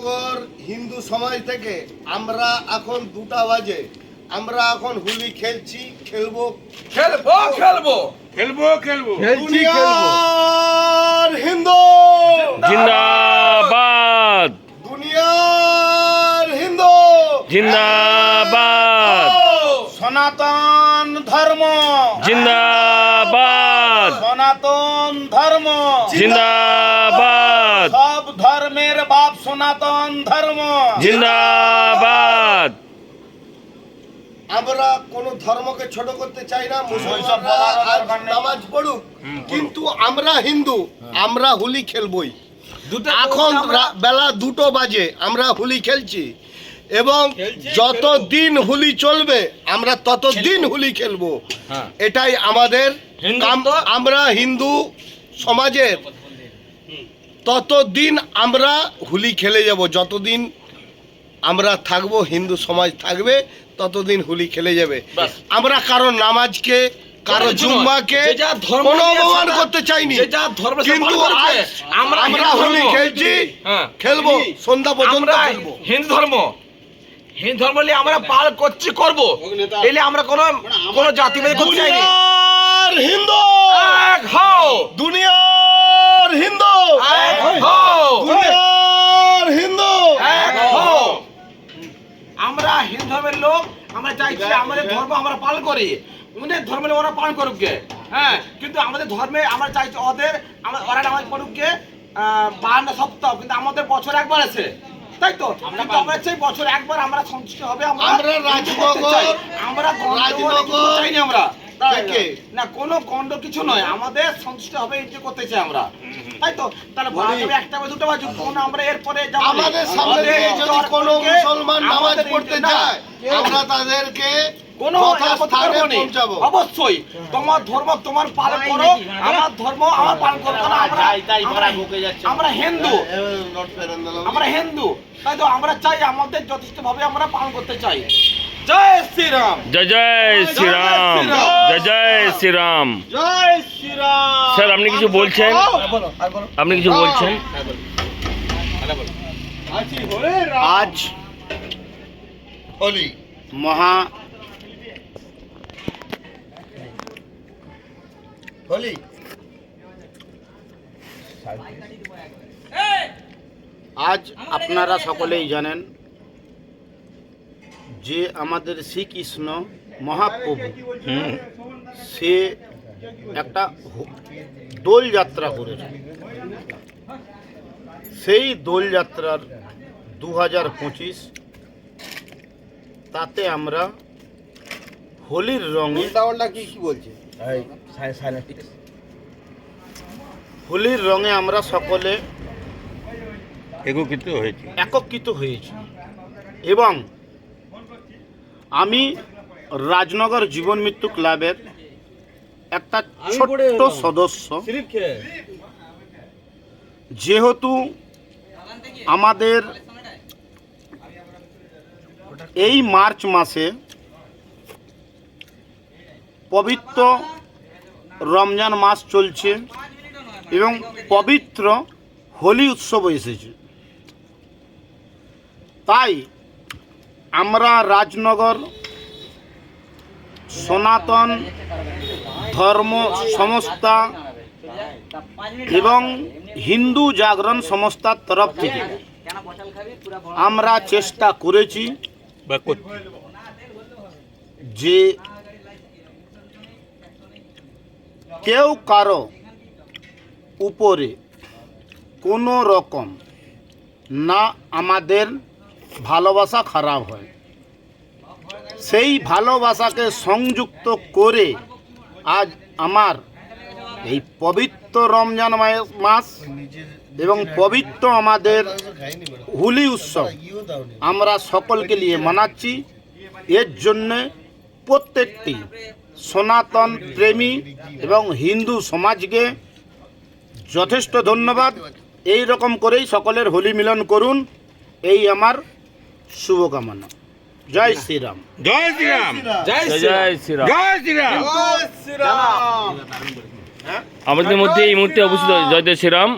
রাজনগর হিন্দু সমাজ থেকে আমরা এখন দুটা বাজে। আমরা এখন হোলি খেলছি খেলব। খেলব খেলব। খেলব খেলব। দুনিয়ার হিন্দু! জিন্দাবাদ। দুনিয়ার হিন্দু! জিন্দাবাদ। সনাতন ধর্ম! জিন্দাবাদ। সনাতন ধর্ম! জিন্দাবাদ সনাতন ধর্ম। জিন্দাবাদ। আমরা কোন ধর্মকে ছোট করতে চাই না ওইসব মুসলমানরা। নামাজ পড়ুক কিন্তু আমরা হিন্দু আমরা হোলি খেলবই। এখন বেলা দুটো বাজে আমরা হোলি খেলছি। এবং যত দিন হোলি চলবে আমরা তত দিন হোলি খেলব। হ্যাঁ। এটাই আমাদের আমরা হিন্দু সমাজের ততদিন আমরা হোলি খেলে যাব যতদিন আমরা থাকব হিন্দু সমাজ থাকবে ততদিন হোলি খেলে যাবে। আমরা কারও নামাজকে কারও কোনো। জুম্মাকে ধর্ম কোনো অপমান করতে চাইনি। কিন্তু আমরা হোলি খেলছি হ্যাঁ। খেলব সন্ধ্যা পর্যন্ত হিন্দু ধর্ম। হিন্দু ধর্ম নিয়ে আমরা পাল করছি করব। এলে আমরা কোন কোন জাতিভেদ করতে চাইনি। হিন্দু! এক হিন্দু। আমরা হিন্দু ধর্মের লোক আমরা চাইছি আমাদের ধর্ম আমরা পালন করি। ওদের ধর্ম ওরা পালন করুক গে। হ্যাঁ কিন্তু আমাদের ধর্মে আমরা চাইছি ওদের আমরা ওরা নামাজ পড়ুক গে বান্ন সপ্তাহ। কিন্তু আমাদের বছর একবার আছে। তাই তো? আমরা চাই বছর একবার আমরা সন্তুষ্ট হবে আমরা চাই। রাজনগর- আমরা রাজনগর চাইনি আমরা। না? কোনো গন্ড কিছু নয়। আমাদের সন্তুষ্ট হবে এই যে করতে চাই আমরা। তাই তো? তাহলে একটা বা দুটো বাজুক কোন আমরা এরপরে আমাদের সামনে যদি কোনো মুসলমান নামাজ পড়তে না, যায় আমরা তাদেরকে কোনো নেই। অবশ্যই তোমার ধর্ম তোমার পালন করো আমার ধর্ম আমার পালন করো কারণ আমরা আমরা- আমরা হিন্দু। আমরা হিন্দু। তাই তো আমরা চাই আমাদের যথেষ্ট ভাবে আমরা পালন করতে চাই। জয় শ্রীরাম। জয় জয় শ্রীরাম। জয় শ্রীরাম স্যার আপনি কিছু বলছেন? আপনি কিছু বলছেন? আজ হোলি। মহা হোলি। আজ আপনারা সকলেই জানেন যে আমাদের শ্রীকৃষ্ণ মহাপ্রভু হুম সে একটা দোলযাত্রা করেছে। সেই দোলযাত্রার দু হাজার পঁচিশ তাতে আমরা হোলির রঙে কি কি বলছে? হোলির রঙে আমরা সকলে একত্রিত হয়েছে। একত্রিত হয়েছি। এবং আমি রাজনগর জীবন মৃত্যু ক্লাবের একটা ছোট্ট সদস্য। যেহেতু আমাদের এই মার্চ মাসে পবিত্র রমজান মাস চলছে এবং পবিত্র হোলি উৎসব এসেছে। তাই আমরা রাজনগর সনাতন ধর্ম সংস্থা এবং হিন্দু জাগরণ সংস্থার তরফ থেকে আমরা চেষ্টা করেছি। যে কেউ কারও উপরে কোনো রকম না আমাদের ভালোবাসা খারাপ হয়। সেই ভালোবাসাকে সংযুক্ত করে আজ আমার এই পবিত্র রমজান মাস এবং পবিত্র আমাদের হোলি উৎসব আমরা সকলকে নিয়ে মানাচ্ছি। এর জন্যে প্রত্যেকটি সনাতন প্রেমী এবং হিন্দু সমাজকে যথেষ্ট ধন্যবাদ। এই রকম করেই সকলের হোলি মিলন করুন। এই আমার শুভকামনা। জয় শ্রীরাম। জয় শ্রীরাম। জয় জয় শ্রীরাম। জয় শ্রীরাম। জয় শ্রীরাম। আমাদের মধ্যে এই মুহূর্তে উপস্থিত হয়েছে জয় জয় শ্রীরাম।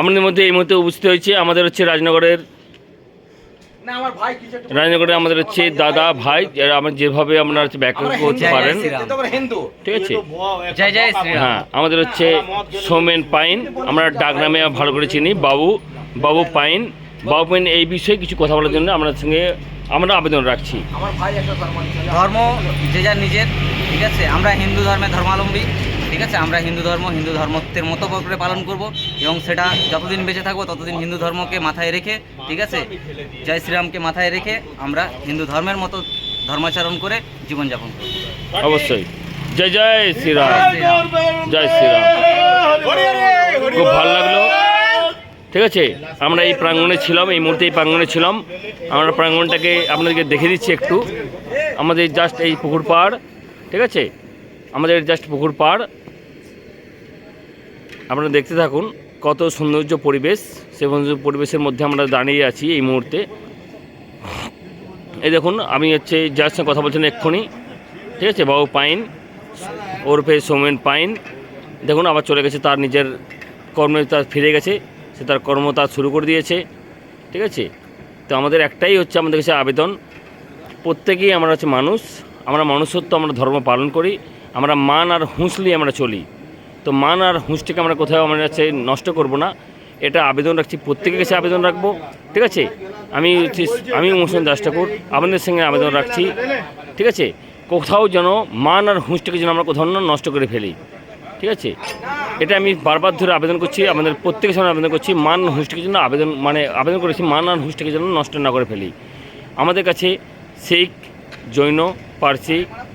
আমাদের মধ্যে এই মুহূর্তে উপস্থিত হয়েছে আমাদের হচ্ছে রাজনগরের না আমার ভাই কিছু একটা রাজনগরে আমাদের হচ্ছে দাদা ভাই যারা আমরা যেভাবে আপনারা হচ্ছে ব্যাখ্যা আমরা করতে পারেন। আমরা ঠিক আছে? জয় জয় শ্রীরাম। হ্যাঁ আমাদের হচ্ছে সৌমেন পাইন। আমরা ডাক নামে ভালো করে চিনি। বাবু বাবু পাইন। বাবু পাইন এই বিষয়ে কিছু কথা বলার জন্য আপনার সঙ্গে আমরা আবেদন রাখছি। আমার ভাই একটা ধর্ম ধর্ম যে যার নিজের ঠিক আছে? আমরা হিন্দু ধর্মে ধর্মাবলম্বী ঠিক আছে? আমরা হিন্দু ধর্ম হিন্দু ধর্মত্বের মতো করে পালন করব এবং সেটা যতদিন বেঁচে থাকব ততদিন হিন্দু ধর্মকে মাথায় রেখে ঠিক আছে? জয় শ্রীরামকে মাথায় রেখে আমরা হিন্দু ধর্মের মতো ধর্মাচরণ করে জীবনযাপন করব। অবশ্যই। জয় জয় শ্রীরাম। জয় শ্রীরাম। খুব ভালো লাগল। ঠিক আছে? আমরা এই প্রাঙ্গণে ছিলাম, এই মুহূর্তে এই প্রাঙ্গণে ছিলাম। আমরা প্রাঙ্গণটাকে আপনাদেরকে দেখে দিচ্ছি একটু। আমাদের জাস্ট এই পুকুর পাড়, ঠিক আছে? আমাদের জাস্ট পুকুর পাড়। আপনারা দেখতে থাকুন কত সৌন্দর্য পরিবেশ সে পরিবেশের মধ্যে আমরা দাঁড়িয়ে আছি এই মুহূর্তে। এই দেখুন, আমি হচ্ছে যার সঙ্গে কথা বলছেন এক্ষুনি, ঠিক আছে? বাবু পাইন, ওরফে সৌমেন পাইন। দেখুন, আবার চলে গেছে, তার নিজের কর্মে তার ফিরে গেছে। সে তার কর্ম তার শুরু করে দিয়েছে, ঠিক আছে? তো আমাদের একটাই হচ্ছে আমাদের কাছে আবেদন। প্রত্যেকেই আমরা হচ্ছে মানুষ, আমরা মানুষত্ব আমরা ধর্ম পালন করি, আমরা মান আর নিয়ে আমরা চলি। তো মান আর হুঁসটিকে আমরা কোথাও আমরা হচ্ছে নষ্ট করব না। এটা আবেদন রাখছি, প্রত্যেকের কাছে আবেদন রাখব, ঠিক আছে? আমি আমি মোহসেন দাস ঠাকুর, আপনাদের সঙ্গে আবেদন রাখছি, ঠিক আছে? কোথাও যেন মান আর হুঁশটাকে যেন আমরা কোথাও নষ্ট করে ফেলি। ঠিক আছে? এটা আমি বারবার ধরে আবেদন করছি, আমাদের প্রত্যেকের সামনে আবেদন করছি, মান হুঁশটিকে জন্য আবেদন মানে আবেদন করেছি, মান আর হুঁশটাকে জন্য নষ্ট না করে ফেলি। আমাদের কাছে শিখ জৈন পার্সি